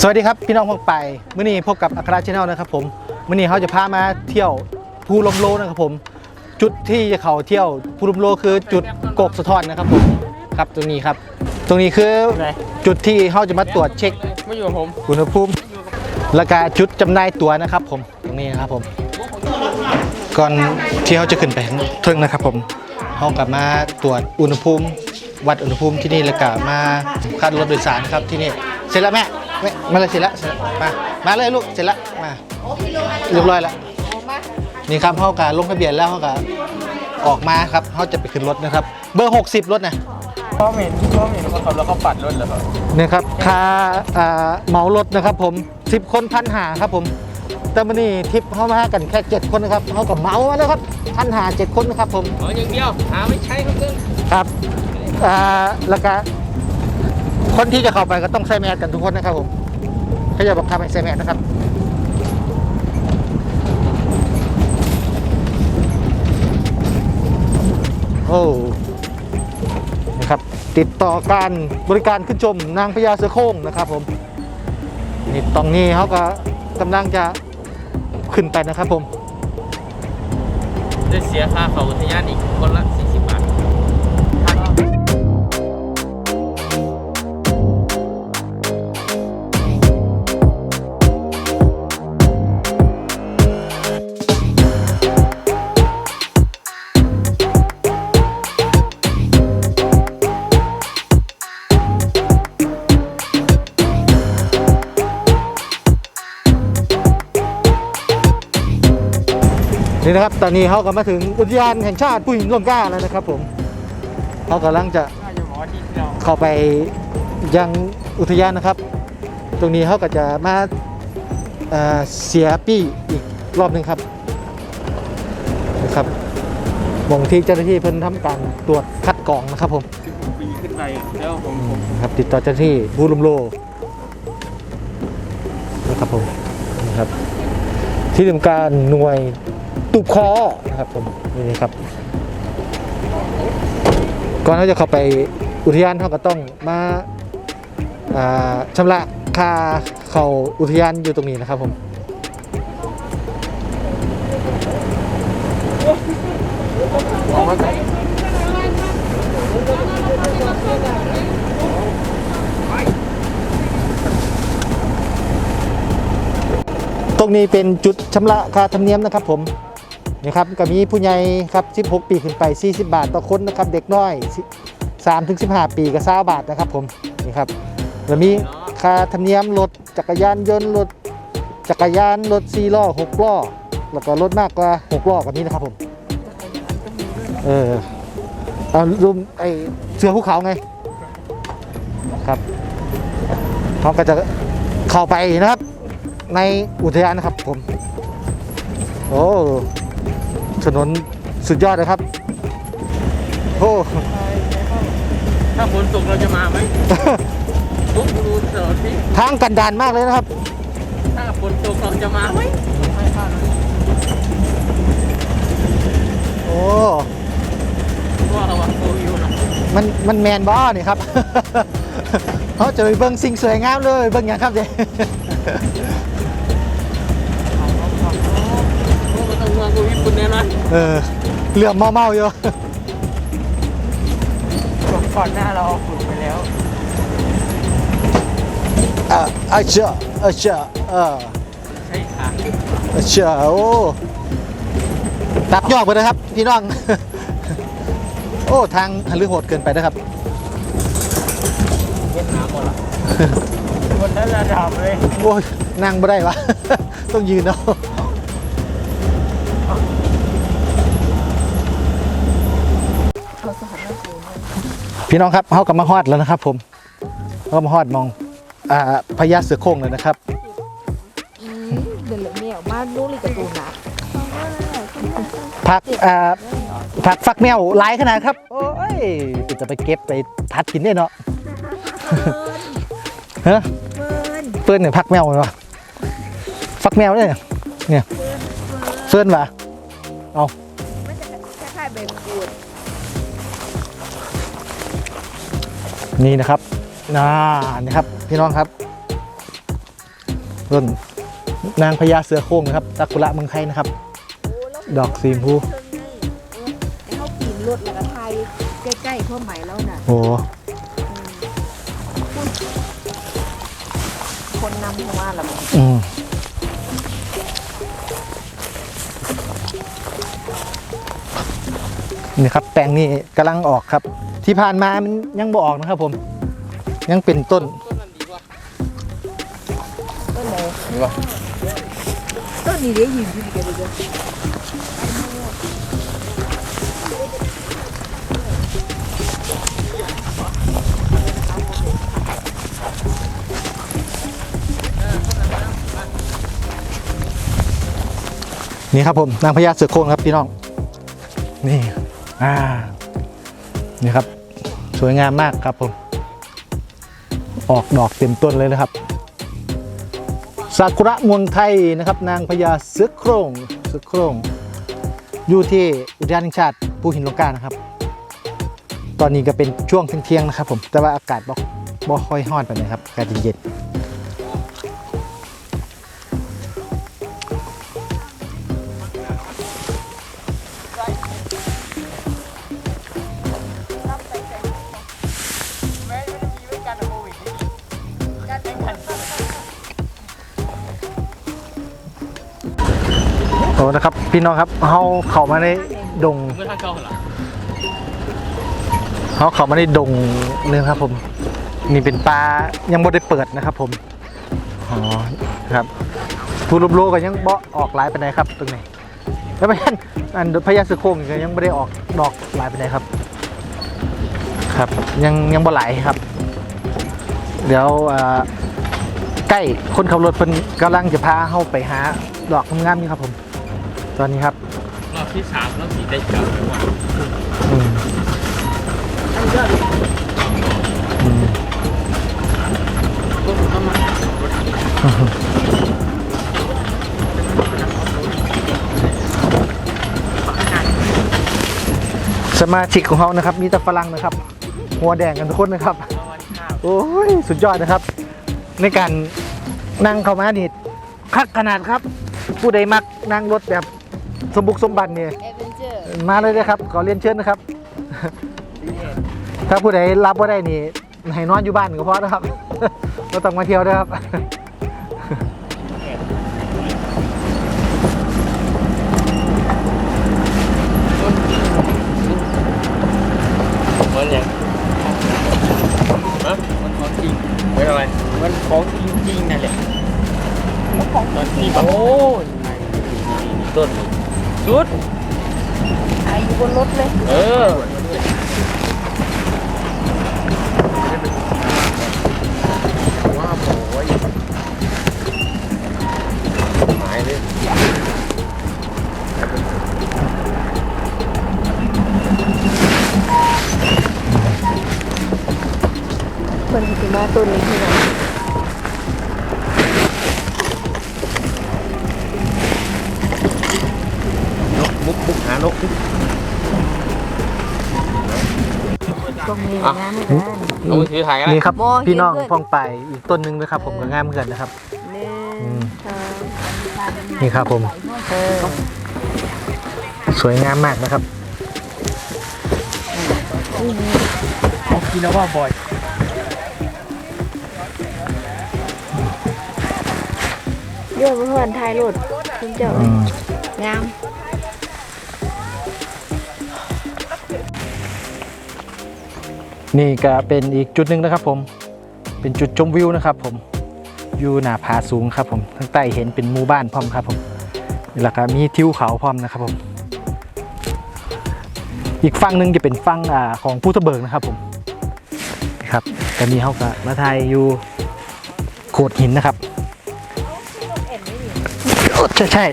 สวัสดีครับพี่น้องพวกไปมื้อนี้พบกับอัคราชแนลนะครับผมมื้อนี้เขาจะพามาเที่ยวภูลมโลนะครับผม จุดที่จะเขาเที่ยวภูลมโลคือจุดกกสะท้อนนะครับผมครับตรงนี้ครับ ตรงนี้คือไหนจุดที่เขาจะมาตรวจเช็คไม่อยู่กับผมอุณหภูมิและการจุดจำหน่ายตั๋วนะครับ ผมตรงนี้นะครับผม ก่อนที่เขาจะขึ้นไปข้างเทิงนะครับ ผมเขากลับมาตรวจอุณหภูมิ วัดอุณหภูมิที่นี่แล้วก็มาคัดรถโดยสารครับที่นี่เสร็จแล้วแม่ แม่มาเลยเสร็จแล้วเสร็จแล้วมามาเลยลูกเสร็จแล้วมาเรียบร้อยแล้วนี่ครับเขาการลงทะเบียนแล้วเขาก็ออกมาครับเขาจะไปขึ้นรถนะครับ เบอร์ 60 รถนะพ่อเห็นพ่อเห็นว่าเขาแล้วเขาปัดรถเหรอครับนี่ครับค่าอ่าเหมารถนะครับผม 10 คนพันหาครับผมแต่วันนี้ทริปเข้ามากันแค่ 7 คนนะครับเขากับเหมามาแล้วครับพันหาเจ็ดคนนะครับผมอ๋ออย่างเดียวหาไม่ใช่ครับเพื่อนครับอ่าแล้วก็ คนที่จะเข้าไปก็ต้องใส่แมสกันทุกคนนะครับผมเขาจะบอกทำให้ใส่แมสนะครับโอ้นะครับ ติดต่อการบริการขึ้นชมนางพญาเสือโคร่งนะครับผมนี่ตรงนี้เขาก็กำลังจะขึ้นไปนะครับผมจะเสียค่าเขาอุทยานอีกคนละ นี่นะครับ ตอนนี้เขาก็มาถึงอุทยานแห่งชาติผู้หญิงร่มกล้าแล้วนะครับ ผมเขากำลังจะเข้าไปยังอุทยานนะครับ ตรงนี้เขาก็จะมาเอ่อเสียปี้อีกรอบหนึ่งครับนะครับมงที่เจ้าหน้าที่เพิ่นทำการตรวจคัดกรองนะครับผมปีขึ้นไปแล้วผมครับติดต่อเจ้าหน้าที่บูรุมโลนะครับผมนะครับที่ทำการหน่วย ตุบคอนะครับผมนี่ครับ ก่อนที่จะเข้าไปอุทยานเขาก็ต้องมาชำระค่าเข้าอุทยานอยู่ตรงนี้นะครับผมตรงนี้เป็นจุดชำระค่าธรรมเนียมนะครับผม นี่ครับก็มีผู้ใหญ่ครับ 16 ปีขึ้นไป 40 บาทต่อคนนะครับ เด็กน้อย3ถึง15 ปีก็20บาทนะครับผมนี่ครับแล้วมีค่าธรรมเนียมรถจักรยานยนต์รถจักรยานรถ4ล้อ6ล้อแล้วก็รถมากกว่า6ล้อแบบนี้นะครับผมเออเอารุมไอเสือภูเขาไงครับเขาก็จะเข้าไปนะครับ ในอุทยานนะครับผม โอ้ ถนนสุดยอดเลยครับ โอ้ ถ้าฝนตกเราจะมาไหมทุกดูเสาร์ที่ทางกันดานมากเลยนะครับ ถ้าฝนตกเราจะมาไหมไม่พลาดเลยโอ้ว่าเราว่าโควิวนะมันมันแมนบ้านี่ครับเขาจะไปเบิ้งสิ่งสวยงามเลยเบิ้งอย่างครับเด็ เออเหลื่อมเมาๆอยู่ก่อนหน้าเราเอาฝุ่นไปแล้วเออเออเชื่อเออเชื่อเออใช้ขาเออเชื่อโอ้ตับยอกไปเลยครับ พี่น้อง โอ้ทางหันลือโหดเกินไปนะครับเวียดนามหมดละคนนั้นระดับเลย โอ้ยนั่งไม่ได้วะ ต้องยืนเอา พี่น้องครับเขากลับมาฮอดแล้วนะครับ ผมเขามาฮอดมองอ่าพญาเสือโคร่งเลยนะครับอืมเดี๋ยวเหลือเมียวมานู่นเลยการะตูนนะผักอ่าผักฟักแมวหลายขนาดครับ โอ้ยจะไปเก็บไปพัดกินได้เนาะฮะเฟิร์นเฟิร์นเนี่ยผักแมวเหรอฟักแมวเนี่ยเนี่ยเฟิร์นวะมัน นี่นะครับน่านี่ครับ พี่น้องครับต้นนางพญาเสือโคร่งนะครับซากุระเมืองไทยนะครับ ดอกสีชมพูเขาปีนรถแล้วก็ไทยใกล้ๆพ่อใหม่แล้วน่ะโอ้คนนำเข้ามาแล้วอืม นี่ครับแปลงนี่กำลังออกครับ ที่ผ่านมามันยังบ่ออกนะครับผม ยังเป็นต้นต้นนั้นดีกว่าต้นไหนดีกว่าต้นนี้เดี๋ยวยืนอยู่ดีกันเลยนี่ครับผมนางพญาเสือโคร่งครับพี่น้อง นี่ อ่านี่ครับ สวยงามมากครับผมออกดอกเต็มต้นเลยนะครับซากุระเมืองไทยนะครับ นางพญาเสือโครงเสือโครงอยู่ที่อุทยานแห่งชาติภูหินลงกานะครับ ตอนนี้ก็เป็นช่วงเที่ยงๆนะครับ ผมแต่ว่าอากาศบ่บ่ค่อยร้อนไปเลยครับอากาศเย็นๆ อ้นะครับ พี่น้องครับเขาเข้ามาในดงเมื่อท่านเข้าเหรอเขาเข้ามาในดงเลยครับผมนี่เป็นปลายังไม่ได้เปิดนะครับ ผมอ๋อครับผู้รูปโลก็ยังบ่ออกหลายไปไหนใดครับ ตรงนี้แล้วไม่ใช่อันพญาเสือโคร่งก็ยังไม่ได้ออกดอกหลายไปไหนใดครับ ครับ ยังยังบ่หลายครับ เดี๋ยวอ่าใกล้คนขับรถเพิ่นกำลังจะพาเข้าไปหาดอกงามๆนี่ครับผม ตอนนี้ครับ รอบที่สามแล้วสี่ได้เจอดีกว่าอืมอืมต้นเข้ามาสมาชิกของเขานะครับ มีแต่ฝรั่งนะครับ หัวแดงกันทุกคนนะครับสวัสดีครับ โอ้ย สุดยอดนะครับ ในการนั่งเข้ามานี่คักขนาดครับ ผู้ใดมักนั่งรถแบบ สมบุกสมบันเนี่ยเอเวนเจอร์มาเลยนะครับขอเรียนเชิญนะครับ ถ้าผู้ใดรับว่าได้นี่ให้นอนอยู่บ้านก็พอนะครับเราต้องมาเที่ยวด้วยครับเหมือนยังฮะมันของจริงเหมือนอะไร มันของจริงจริงๆนั่นแหละมันของจริงโอ้ยต้น ชุดไอาอยู่บนรถเลย เออว้าวโอ้ยหายเลยเพิ่นสิมาต้นนี้ที่ไหนน ตรงนี้นะเหมือนกัน เอามือถือถ่ายกันนี่ครับ บ่เห็นพี่น้องเลยพองไปอีกต้นหนึงนะครับ ผมก็งามเหมือนกันนะครับ หนึ่อืงมสองนี่ครับผม เออสวยงามมากนะครับกินแล้วว่าบ่อยโยนมาเพื่อนถ่ายรถคุณเจ้าอืมงาม นี่ก็เป็นอีกจุดหนึ่งนะครับผมเป็นจุดชมวิวนะครับผมอยู่หน้าผาสูงครับผมทางใต้เห็นเป็นหมู่บ้านพร้อมครับผมแล้วก็มีทิวเขาพร้อมนะครับผม อีกฝั่งหนึ่งจะเป็นฝั่งอ่าของพุทธเบิกนะครับผมนี่ครับก็มีเขากับมาไทยอยู่โขดหินนะครับโอ้ใช่ใช่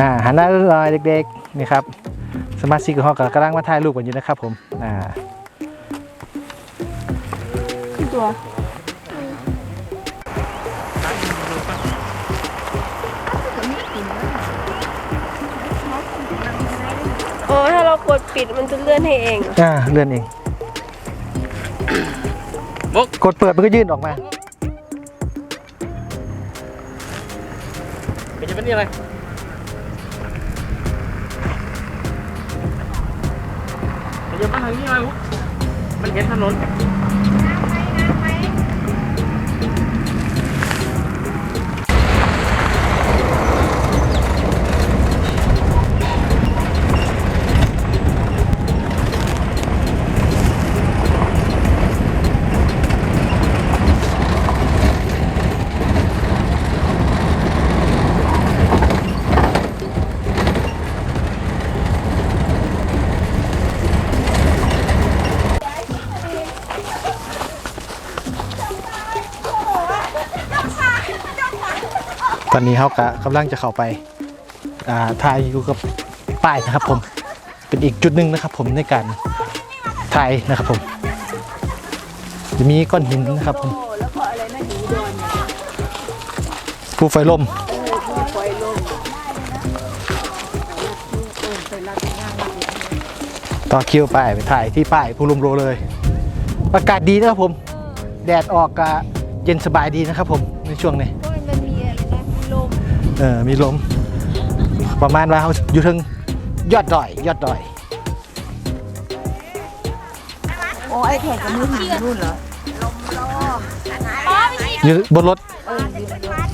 อ่าหันหน้าหน่อยเด็กๆนี่ครับสมาชิกของเขาก็กำลังมาถ่ายรูปกันอยู่นะครับ ผมอ่าขึ้นตัวโอ้ถ้าเรากดปิดมันจะเลื่อนให้เองอ่าเลื่อนเองมุกกดเปิดมันก็ยื่นออกมาเป็นจะเป็นนี่อะไร เป็นจะมาทางนี้อะไรมุกมันเห็นถนน ตอนนี้เขากะกำลังจะเข้าไปถ่ายอยู่กับป้ายนะครับผมเป็นอีกจุดหนึ่งนะครับ ผมในการถ่ายนะครับผม จะมีก้อนหินนะครับผมโอ้ไรนะหิวโดนเนี่ยภูไฟลมต่อคิวไปไปถ่ายที่ป้ายภูลมโลเลย อากาศดีนะครับผม แดดออกกะเย็นสบายดีนะครับผมในช่วงนี้ เออมีลม ประมาณว่าเขาอยู่ถึงยอดดอย ยอดดอย โอ้ไอ้แขกกับมือถือนู่นเหรออยู่บนรถเออยืนรถ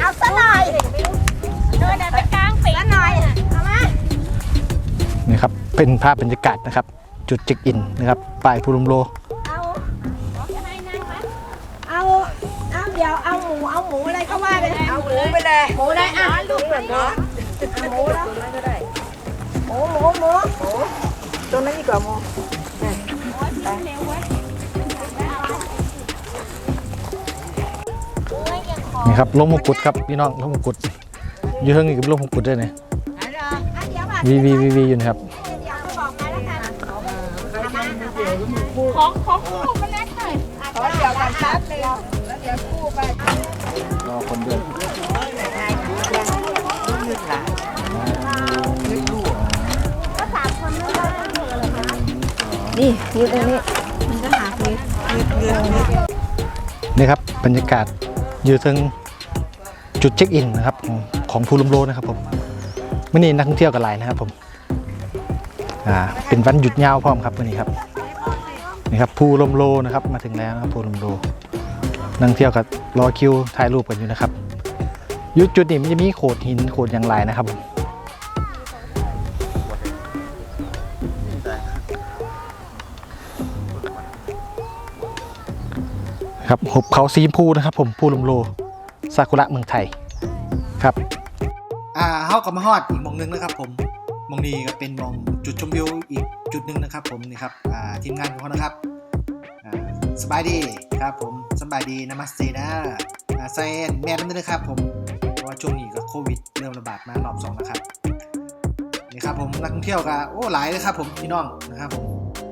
เอาซะหน่อยเดินไปกลางปีกหน่อยเอามานี่ครับ เป็นภาพบรรยากาศนะครับ จุดเช็คอินนะครับป้ายภูลมโล มูไปเลยหมูได้อะลูกเนาะเอาหมูแล้วก็ได้หมูหมูหมูตรงนั้นดีกว่าโมนี่ครับลงมงกุฎครับพี่น้องลงมงกุฎอยู่เทิงอีกกับลงมงกุฎด้วยเนี่ยอะเดี๋ยวอะวีวีวีวีอยู่นะครับเดี๋ยวบอกมาแล้วกันของของคู่มันนัดหน่อยขอเดี๋ยวกันแป๊บนึงแล้วเดี๋ยวกู้ไป รอคนเดินนี่ยืดตรงนี้มันก็หาเพชรยืดเรื่องนี้นี่ครับบรรยากาศอยู่เทิงจุดเช็คอินนะครับของภูลมโลนะครับผมมื่อนี้นักท่องเที่ยวกันหลายนะครับผมอ่าเป็นวันหยุดยาวพร้อมครับวันนี้ครับนี่ครับภูลมโลนะครับมาถึงแล้วนะครับภูลมโล นักท่งเที่ยวกับรอคิวถ่ายรูปกันอยู่นะครับยุดจุดนี้มันจะมีโขดหินโขดอย่างไรนะครับผมครับหุบเขาสีมพูนะครับ ผมภูลมโลซากุระเมืองไทยครับ อ่าเฮากับมาฮอดอีกมองหนึงนะครับ ผมมองนี้ก็เป็นมองจุดชมวิวอีกจุดหนึ่งนะครับ ผมนี่ครับอ่าทีมงานของเขานะครับ สบายดีครับผมสบายดีนามัสเตนะอาไซแอนแมนนั่นนะครับผมเพราะว่าช่วงนี้ก็โควิดเริ่มระบาดมารอบสองนะครับนี่ครับผมนักท่องเที่ยวก็โอ้หลายเลยครับผมพี่น้องนะครับผม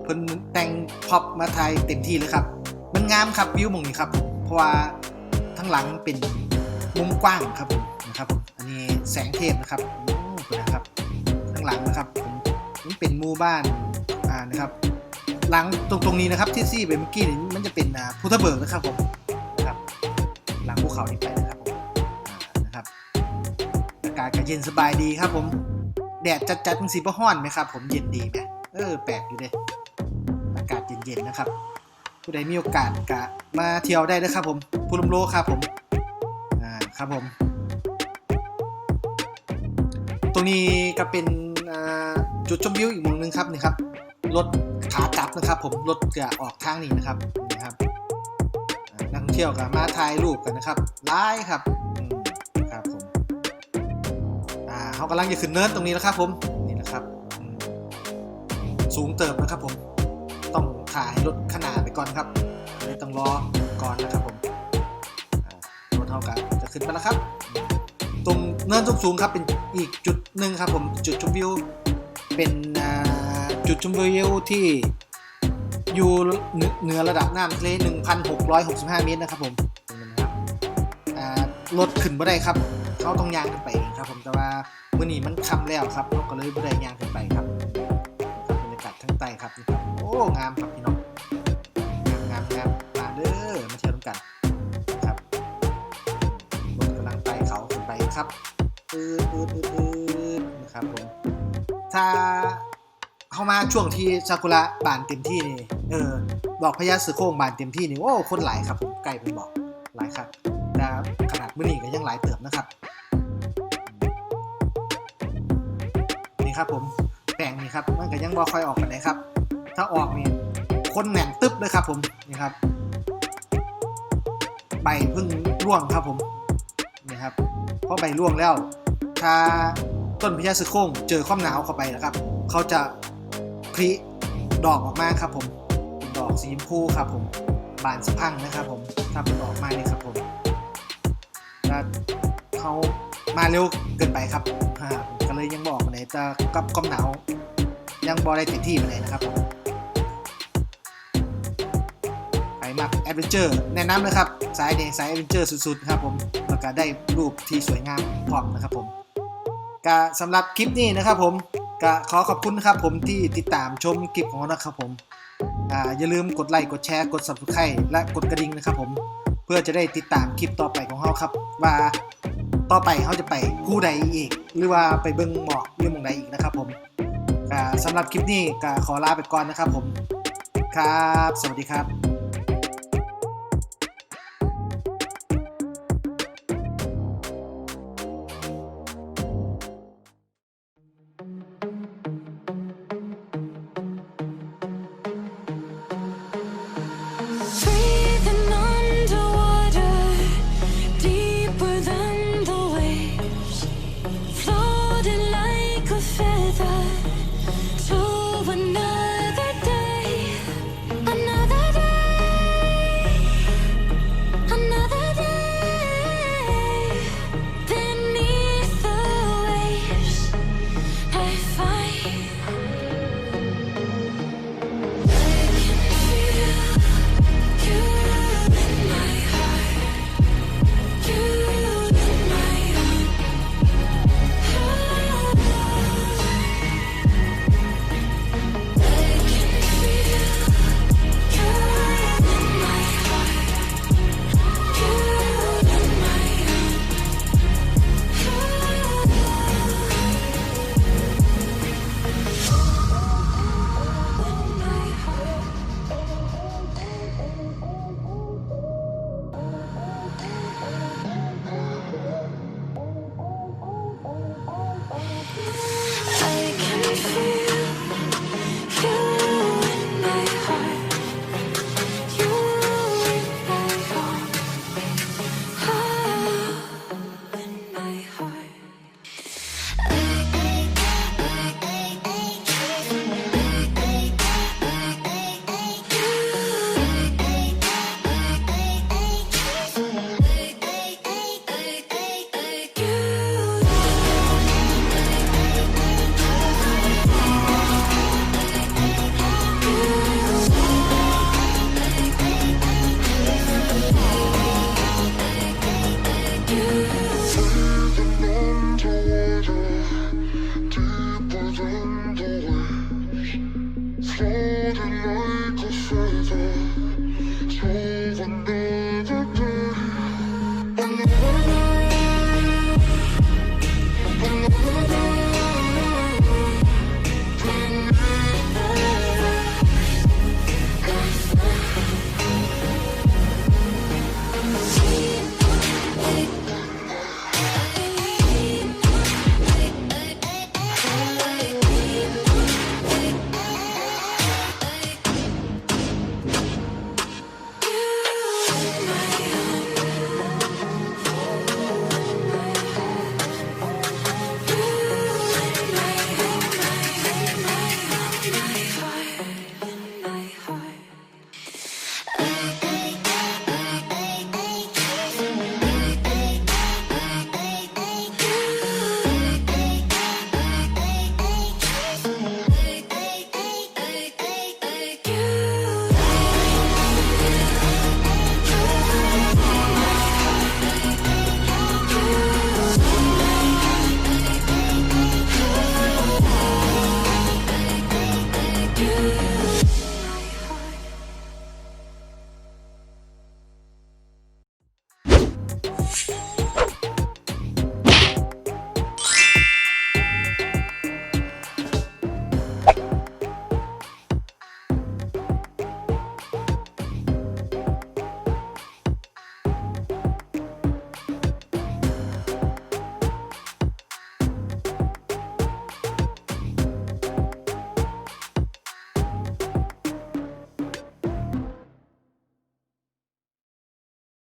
เพิ่นแต่งพอปมาไทยเต็มที่เลยครับ มันงามครับวิวมองนี้ครับ เพราะว่าทั้งหลังเป็นมุมกว้างครับผมนะครับผมอันนี้แสงเทพนะครับโอ้โหนะครับทั้งหลังนะครับผมเป็นหมู่บ้านอ่านะครับ หลังตรงตรงนี้นะครับที่ซี่ไปเมื่อกี้นี่มันจะเป็นพุทธเบิกนะครับผมนะครับหลังภูเขานี่ไปนะครับผมนะครับอากาศก็เย็นสบายดีครับผมแดดจัดๆมันสีบ่ฮ้อนไหมครับผมเย็นดีไหมเออแปลกอยู่เลยอากาศเย็นๆนะครับ ผู้ใดมีโอกาสกะมาเที่ยวได้นะครับผมภูลมโลครับผมอ่าครับผม ตรงนี้ก็เป็นจุดชมวิวอีกมุมหนึงครับนี่ครับ รถขากลับนะครับ ผมรถจะออกทางนี้นะครับนี่ครับ นักท่องเที่ยวก็มาถ่ายรูปกันนะครับไล่ครับครับผมอ่าเขากำลังจะขึ้นเนินตรงนี้แล้วครับ ผมนี่นะครับ สูงเติบนะครับ ผมต้องถ่ายรถขนาดไปก่อนครับเลยต้องรอก่อนนะครับผมรถเท่ากันจะขึ้นไปแล้วครับ ตรงเนินสูงๆครับเป็นอีกจุดหนึ่งครับ ผมจุดชมวิวเป็น จุดชมวิวที่อยู่เหนือระดับน้ำทะเล 1,665 เมตรนะครับผมรถขึ้นบ่ได้ครับ เขาต้องยางกันไปครับผม แต่ว่าเมื่อนี้มันคำแล้วครับราก็เลยบ่ได้ยางขึ้นไปครับบรรยากาศทั้งใต้ครับ โอ้ งามครับพี่น้อง งามงามมาเด้อ มาเที่ยวกันครับรถกำลังไปเขาขึ้นไปครับปื๊ดปื๊ดปื๊ดนะครับผม ถ้า เข้ามาช่วงที่ซากุระบานเต็มที่นี่เออดอกพญาเสือโคร่งบานเต็มที่นี่โอ้คนหลายครับผมไก่เป็นบอกหลายครับแต่ขนาดมื้อนี้ก็ยังหลายเติมนะครับ นี่ครับผมแปลงนี่ครับมันก็ยังบ่ค่อยออกไปไหนใดครับ ถ้าออกนี่คนแหน่นตึ๊บเลยครับผมนี่ครับใบเพิ่งร่วงครับผมนี่ครับเพราะใบร่วงแล้ว ถ้าต้นพญาเสือโคร่งเจอความหนาวเข้าไปนะครับ เขาจะ พลิดอกออกมาครับผม ดอกสีชมพูครับผม บานสะพังนะครับผมถ้าเป็นดอกไมาเนี่ยครับผมถ้าเขามาเร็วเกินไปครับอ่าก็เลยยังบอกมาเลยจะกับความหนาวยังบอได้เต็มที่มาเลยนะครับผมไปมากแอดเวนเจอร์แนะนำเลยครับสายแดงสายแอดเวนเจอร์สุดๆครับผมแล้วก็ได้รูปที่สวยงามพร้อมนะครับผมก็สำหรับคลิปนี้นะครับผม ก็ขอขอบคุณนะครับผมที่ติดตามชมคลิปของเรานะครับผมอ่าอย่าลืมกดไลค์กดแชร์กด subscribe และกดกระดิ่งนะครับผมเพื่อจะได้ติดตามคลิปต่อไปของเราครับ ว่าต่อไปเขาจะไปคู่ใดอีก หรือว่าไปเบิ้งหมอกหรือหมองใดอีกนะครับผมสำหรับคลิปนี้ก็ขอลาไปก่อนนะครับผม ครับ สวัสดีครับ